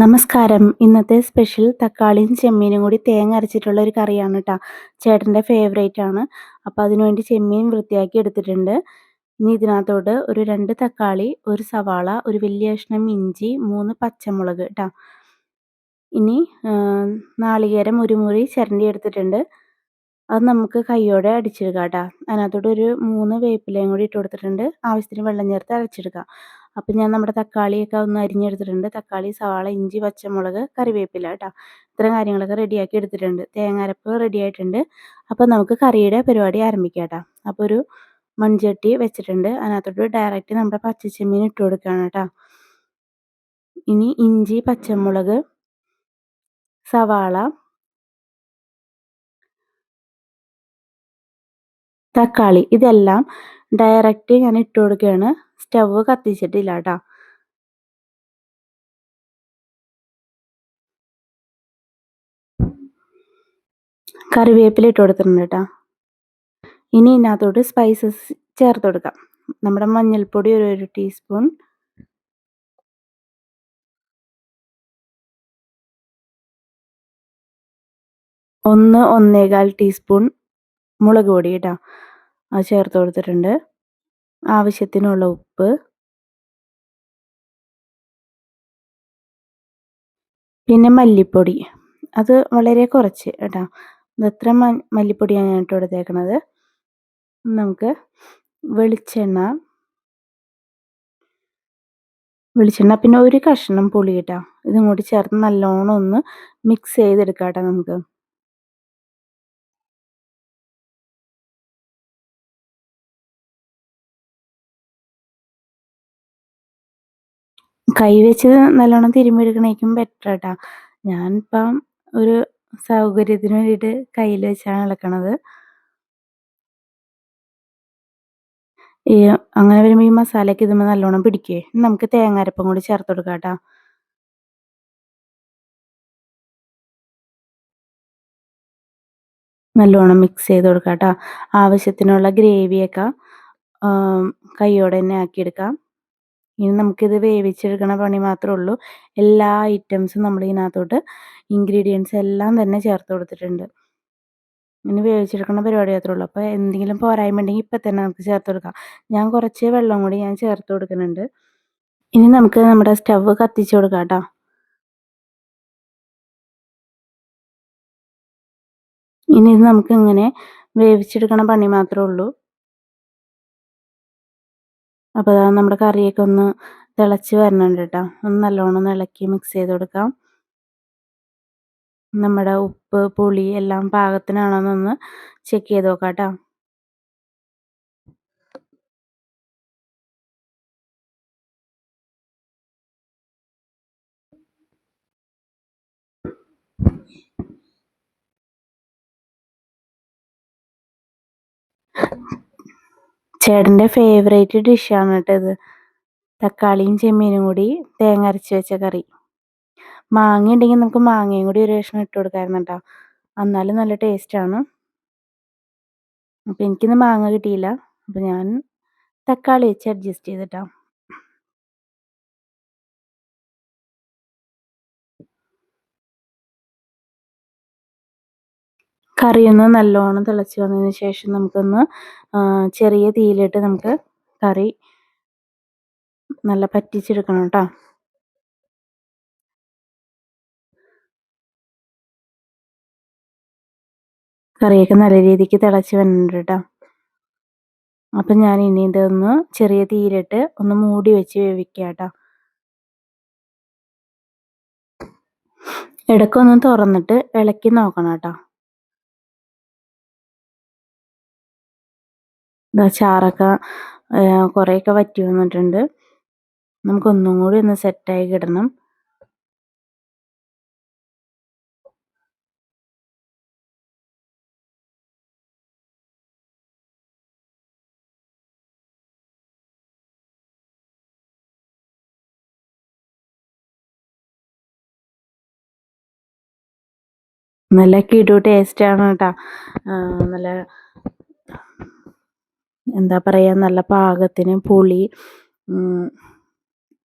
നമസ്കാരം. ഇന്നത്തെ സ്പെഷ്യൽ തക്കാളിയും ചെമ്മീനും കൂടി തേങ്ങ അരച്ചിട്ടുള്ള ഒരു കറിയാണ് കേട്ടോ ചേട്ടന്റെ ഫേവറേറ്റ് ആണ്. അപ്പോൾ അതിനുവേണ്ടി ചെമ്മീൻ വൃത്തിയാക്കി എടുത്തിട്ടുണ്ട്. ഇനി ഇതിനകത്തോട്ട് ഒരു രണ്ട് തക്കാളി ഒരു സവാള ഒരു വലിയ കഷ്ണം ഇഞ്ചി മൂന്ന് പച്ചമുളക് കേട്ടോ ഇനി നാളികേരം ഒരു മുറി ചിരണ്ടി എടുത്തിട്ടുണ്ട്. അത് നമുക്ക് കൈയോടെ അടിച്ചെടുക്കാം കേട്ടോ അതിനകത്തോട്ട് ഒരു മൂന്ന് വേപ്പിലയും കൂടി ഇട്ട് കൊടുത്തിട്ടുണ്ട്. ആവശ്യത്തിന് വെള്ളം ചേർത്ത് അരച്ചെടുക്കാം അപ്പം ഞാൻ നമ്മുടെ തക്കാളിയൊക്കെ ഒന്ന് അരിഞ്ഞെടുത്തിട്ടുണ്ട്. തക്കാളി സവാള ഇഞ്ചി പച്ചമുളക് കറിവേപ്പില കേട്ടോ ഇത്രയും കാര്യങ്ങളൊക്കെ റെഡിയാക്കി എടുത്തിട്ടുണ്ട്. തേങ്ങാരപ്പ് റെഡി ആയിട്ടുണ്ട്. അപ്പം നമുക്ക് കറിയുടെ പരിപാടി ആരംഭിക്കാം കേട്ടോ അപ്പോൾ ഒരു മൺചട്ടി വെച്ചിട്ടുണ്ട്. അതിനകത്തോട്ട് ഡയറക്റ്റ് നമ്മുടെ പച്ചച്ചെമ്മീൻ ഇട്ട് കൊടുക്കുകയാണ് കേട്ടോ ഇനി ഇഞ്ചി പച്ചമുളക് സവാള തക്കാളി ഇതെല്ലാം ഡയറക്റ്റ് ഞാൻ ഇട്ട് കൊടുക്കുകയാണ് സ്റ്റവ് കത്തിച്ചിട്ടില്ല കേട്ടോ കറിവേപ്പില ഇട്ട് കൊടുത്തിട്ടുണ്ട് കേട്ടോ ഇനി ഇതിനകത്തോട്ട് സ്പൈസസ് ചേർത്ത് കൊടുക്കാം. നമ്മുടെ മഞ്ഞൾപ്പൊടി ഒരു ഒരു ടീസ്പൂൺ ഒന്ന് ഒന്നേകാൽ ടീസ്പൂൺ മുളക് പൊടി കേട്ടോ അത് ചേർത്ത് കൊടുത്തിട്ടുണ്ട്. ആവശ്യത്തിനുള്ള ഉപ്പ്. പിന്നെ മല്ലിപ്പൊടി. അത് വളരെ കുറച്ച് കേട്ടോ. ഇത്ര മല്ലിപ്പൊടിയാണ് ഞാൻ ഇട്ട് കൊടുത്തേക്കണത്. നമുക്ക് വെളിച്ചെണ്ണ. വെളിച്ചെണ്ണ പിന്നെ ഒരു കഷ്ണം പുളി കേട്ടോ. ഇതും കൂടി ചേർത്ത് നല്ലോണം ഒന്ന് മിക്സ് ചെയ്തെടുക്കാം കേട്ടോ നമുക്ക്. കൈ വെച്ച് നല്ലോണം തിരുമ്മിയെടുക്കണേക്കും ബെറ്റർ കേട്ടോ ഞാനിപ്പം ഒരു സൗകര്യത്തിന് വേണ്ടിയിട്ട് കയ്യിൽ വെച്ചാണ് ഇളക്കണത് ഈ അങ്ങനെ വരുമ്പോൾ ഈ മസാലയ്ക്ക് ഇതുമ്പോൾ നല്ലോണം പിടിക്കേ. നമുക്ക് തേങ്ങാരപ്പം കൂടി ചേർത്ത് കൊടുക്കാം കേട്ടോ നല്ലോണം മിക്സ് ചെയ്ത് കൊടുക്കാം കേട്ടോ ആവശ്യത്തിനുള്ള ഗ്രേവിയൊക്കെ കൈയോടെ തന്നെ ആക്കിയെടുക്കാം. ഇനി നമുക്കിത് വേവിച്ചെടുക്കണ പണി മാത്രമേ ഉള്ളൂ. എല്ലാ ഐറ്റംസും നമ്മൾ ഇതിനകത്തോട്ട് ഇൻഗ്രീഡിയൻസ് എല്ലാം തന്നെ ചേർത്ത് കൊടുത്തിട്ടുണ്ട്. ഇനി വേവിച്ചെടുക്കുന്ന പരിപാടി മാത്രമേ ഉള്ളൂ. അപ്പോൾ എന്തെങ്കിലും പോരായ്മ ഉണ്ടെങ്കിൽ ഇപ്പം തന്നെ നമുക്ക് ചേർത്ത് കൊടുക്കാം. ഞാൻ കുറച്ച് വെള്ളം കൂടി ഞാൻ ചേർത്ത് കൊടുക്കുന്നുണ്ട്. ഇനി നമുക്ക് നമ്മുടെ സ്റ്റവ് കത്തിച്ച് കൊടുക്കാം കേട്ടോ. ഇനി ഇത് നമുക്ക് ഇങ്ങനെ വേവിച്ചെടുക്കണ പണി മാത്രമേ ഉള്ളൂ. അപ്പോൾ നമ്മുടെ കറിയൊക്കെ ഒന്ന് തിളച്ച് വരണുണ്ട് കേട്ടോ. ഒന്ന് നല്ലോണം ഇളക്കി മിക്സ് ചെയ്ത് കൊടുക്കാം. നമ്മുടെ ഉപ്പ് പുളി എല്ലാം പാകത്തിനാണോന്നൊന്ന് ചെക്ക് ചെയ്ത് നോക്കാം കേട്ടോ. ചേട്ടന്റെ ഫേവറേറ്റ് ഡിഷാണ് കേട്ടോ ഇത്. തക്കാളിയും ചെമ്മീനും കൂടി തേങ്ങ അരച്ച് വെച്ച കറി. മാങ്ങ ഉണ്ടെങ്കിൽ നമുക്ക് മാങ്ങയും കൂടി ഒരു കഷ്ണം ഇട്ട് കൊടുക്കാമായിരുന്നു കേട്ടോ. എന്നാലും നല്ല ടേസ്റ്റാണ് അപ്പം എനിക്കിന്ന് മാങ്ങ കിട്ടിയില്ല. അപ്പം ഞാൻ തക്കാളി വെച്ച് അഡ്ജസ്റ്റ് ചെയ്തിട്ടാ. കറിയൊന്ന് നല്ലോണം തിളച്ച് വന്നതിന് ശേഷം നമുക്കൊന്ന് ചെറിയ തീയിലിട്ട് നമുക്ക് കറി നല്ല പറ്റിച്ചെടുക്കണം കേട്ടോ. കറിയൊക്കെ നല്ല രീതിക്ക് തിളച്ച് വരുന്നുണ്ട് കേട്ടോ. അപ്പം ഞാൻ ഇനി ഇതൊന്ന് ചെറിയ തീയിലിട്ട് ഒന്ന് മൂടി വെച്ച് വേവിക്കുക കേട്ടോ. ഇടയ്ക്കൊന്ന് തുറന്നിട്ട് ഇളക്കി നോക്കണം കേട്ടോ. ചാറൊക്കെ കുറേയൊക്കെ വറ്റി വന്നിട്ടുണ്ട്. നമുക്കൊന്നും കൂടി ഒന്ന് സെറ്റായി കിടണം. നല്ല കിടു ആണ് കേട്ടോ നല്ല എന്താ പറയുക നല്ല പാകത്തിന് പുളി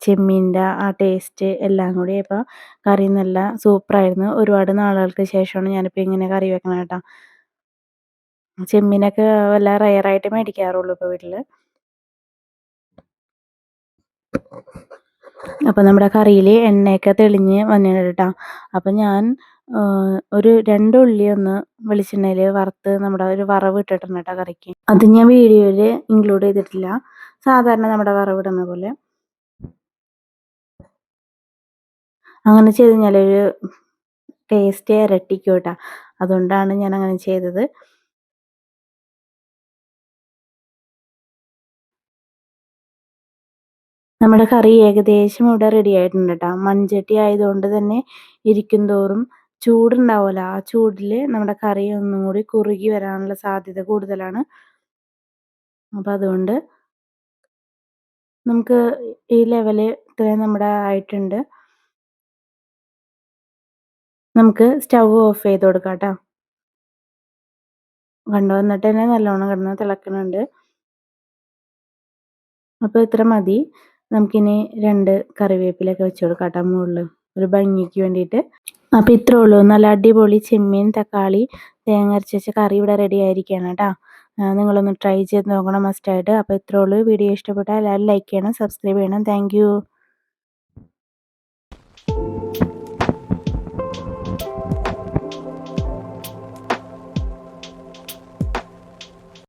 ചെമ്മീന്റെ ആ ടേസ്റ്റ് എല്ലാം കൂടി ഇപ്പോൾ കറി നല്ല സൂപ്പറായിരുന്നു ഒരുപാട് നാളുകൾക്ക് ശേഷമാണ് ഞാനിപ്പോൾ ഇങ്ങനെ കറി വെക്കണത് കേട്ടോ. ചെമ്മീനൊക്കെ വല്ല റയറായിട്ട് മേടിക്കാറുള്ളൂ ഇപ്പോൾ വീട്ടിൽ അപ്പോൾ നമ്മുടെ കറിയിൽ എണ്ണയൊക്കെ തെളിഞ്ഞ് വന്നിട്ടുണ്ട് കേട്ടോ. അപ്പോൾ ഞാൻ ഒരു രണ്ട് ഉള്ളി ഒന്ന് വെളിച്ചെണ്ണയിൽ വറുത്ത് നമ്മുടെ ഒരു വറവ് ഇട്ടിട്ടുണ്ട് കേട്ടോ കറിക്ക്. അത് ഞാൻ വീഡിയോയിൽ ഇൻക്ലൂഡ് ചെയ്തിട്ടില്ല. സാധാരണ നമ്മുടെ വറവ് ഇടുന്ന പോലെ. അങ്ങനെ ചെയ്ത് കഴിഞ്ഞാൽ ഒരു ടേസ്റ്റ് ഇരട്ടിക്കും കേട്ടോ. അതുകൊണ്ടാണ് ഞാൻ അങ്ങനെ ചെയ്തത്. നമ്മുടെ കറി ഏകദേശം ഇവിടെ റെഡി ആയിട്ടുണ്ട് കേട്ടോ. മൺചട്ടി ആയതുകൊണ്ട് തന്നെ ഇരിക്കും തോറും ചൂടുണ്ടാവുമല്ലോ ആ ചൂടിൽ നമ്മുടെ കറി ഒന്നും കൂടി കുറുകി വരാനുള്ള സാധ്യത കൂടുതലാണ്. അപ്പം അതുകൊണ്ട് നമുക്ക് ഈ ലെവൽ ഇത്രയും നമ്മുടെ ആയിട്ടുണ്ട്. നമുക്ക് സ്റ്റൗ ഓഫ് ചെയ്ത് കൊടുക്കാം കേട്ടോ. കണ്ടു? വന്നിട്ട് തന്നെ നല്ലോണം കിടന്ന് തിളക്കുന്നുണ്ട് അപ്പോൾ ഇത്ര മതി. നമുക്കിനി രണ്ട് കറിവേപ്പിലൊക്കെ വെച്ച് കൊടുക്കാം കേട്ടോ മുകളിൽ ഒരു ഭംഗിക്ക് വേണ്ടിയിട്ട്. അപ്പോൾ ഇത്രേ ഉള്ളൂ. നല്ല അടിപൊളി ചെമ്മീൻ തക്കാളി തേങ്ങ അരച്ച് വെച്ച കറി ഇവിടെ റെഡി ആയിരിക്കുകയാണ് കേട്ടോ നിങ്ങളൊന്ന് ട്രൈ ചെയ്ത് നോക്കണം മസ്റ്റായിട്ട് അപ്പോൾ ഇത്രേ ഉള്ളൂ. വീഡിയോ ഇഷ്ടപ്പെട്ടാൽ എല്ലാവരും ലൈക്ക് ചെയ്യണം സബ്സ്ക്രൈബ് ചെയ്യണം. താങ്ക്